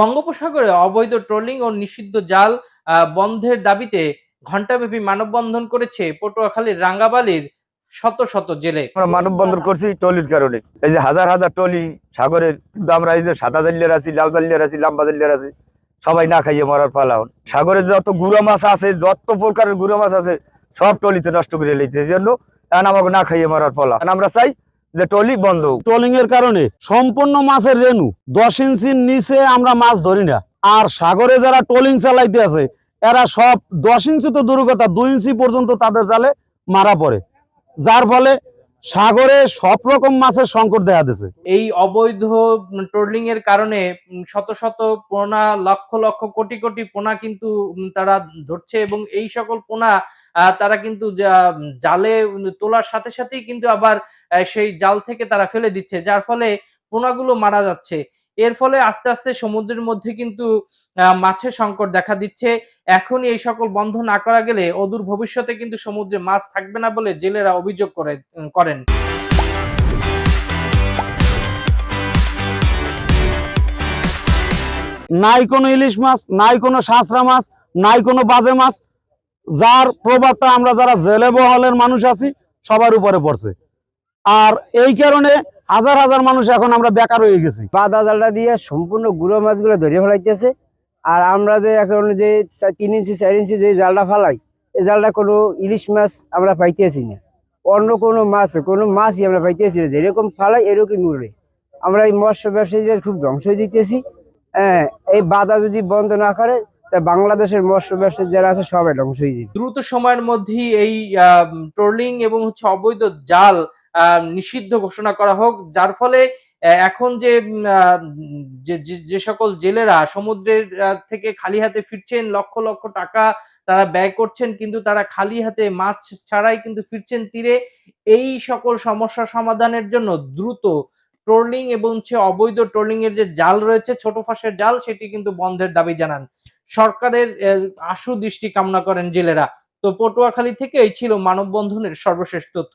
বঙ্গোপসাগরে অবৈধ ট্রোলিং ও নিষিদ্ধ জাল বন্ধের দাবিতে ঘণ্টাব্যাপী মানববন্ধন করেছে পটুয়াখালীর রাঙ্গাবালির শত শত জেলে। আমরা মানববন্ধন করছি টলির কারণে। এই যে হাজার হাজার টলি সাগরে কিন্তু আমরা এই যে সাদা জাল্লিয়ার আছি, লাল জাল্লিয়ার আছি, লাম্বা জাল্লিয়ার আছি, সবাই না খাইয়ে মরার পালা এখন। সাগরে যত গুড়া মাছ আছে, যত প্রকারের গুড়া মাছ আছে, সব টলিতে নষ্ট করে লইতে জন্য আমাকে না খাইয়ে মরার পালা আমরা চাই যে টলি বন্ধ। ট্রলিং এর কারণে সম্পূর্ণ মাছের রেনু দশ ইঞ্চির নিচে আমরা মাছ ধরি না। আর সাগরে যারা ট্রলিং চালাইতে আছে, এরা সব দশ ইঞ্চি তো দূর কথা দুই ইঞ্চি পর্যন্ত তাদের জালে মারা পড়ে। যার ফলে সাগরে সব রকম মাছের সংকট দেখা দিছে এই অবৈধ ট্রোলিং এর কারণে শত শত পোনা, লক্ষ লক্ষ কোটি কোটি পোনা কিন্তু তারা ধরছে এবং এই সকল পোনা তারা কিন্তু জালে তোলার সাথে সাথেই কিন্তু আবার সেই জাল থেকে তারা ফেলে দিচ্ছে, যার ফলে পোনাগুলো মারা যাচ্ছে। এর ফলে আস্তে আস্তে সমুদ্রের মধ্যে কিন্তু মাছের সংকট দেখা দিচ্ছে। এখনই এই সকল বন্ধ না করা গেলে অদূর ভবিষ্যতে কিন্তু সমুদ্রে মাছ থাকবে না বলে জেলেরা অভিযোগ করে করেন। নাই কোনো ইলিশ মাছ, নাই কোনো সাঁচরা মাছ, নাই কোনো বাজে মাছ যার প্রভাবটা আমরা যারা জেলে বহলের মানুষ আছি, সবার উপরে পড়ছে। আর এই কারণে হাজার হাজার মানুষ এখন আমরা বেকার হয়ে গেছি। বাদা জালটা দিয়ে সম্পূর্ণ গুঁড়ো মাছগুলো ধরে ফেলাইতেছে। আর আমরা যে এখন যে তিন ইঞ্চি, চার ইঞ্চি যে জালটা ফালাই, এই জালটা কোনো ইলিশ মাছ আমরা পাইতেছি না। অন্য কোনো মাছ, কোনো মাছই আমরা পাইতেছি না। যেরকম ফালাই এরকম উড়ে। আমরা এই মৎস্য ব্যবসায়ীদের খুব ধ্বংস হয়ে দিতেছি হ্যাঁ এই বাধা যদি বন্ধ না করে বাংলাদেশের মৎস্য ব্যবসায়ী যারা আছে সবাই ধ্বংস হয়ে যাবে দ্রুত সময়ের মধ্যেই এই ট্রোলিং এবং হচ্ছে অবৈধ জাল নিষিদ্ধ ঘোষণা করা হোক। যার ফলে এখন যে- যে সকল জেলেরা সমুদ্রের থেকে খালি হাতে ফিরছেন, লক্ষ লক্ষ টাকা তারা ব্যয় করছেন, কিন্তু তারা খালি হাতে মাছ ছাড়াই কিন্তু ফিরছেন তীরে, এই সকল সমস্যা সমাধানের জন্য দ্রুত ট্রোলিং এবং হচ্ছে অবৈধ ট্রোলিং এর যে জাল রয়েছে, ছোট ফাঁসের জাল, সেটি কিন্তু বন্ধের দাবি জানান। সরকারের আশু দৃষ্টি কামনা করেন জেলেরা। তো পটুয়াখালী থেকে এই ছিল মানববন্ধনের সর্বশেষ তথ্য।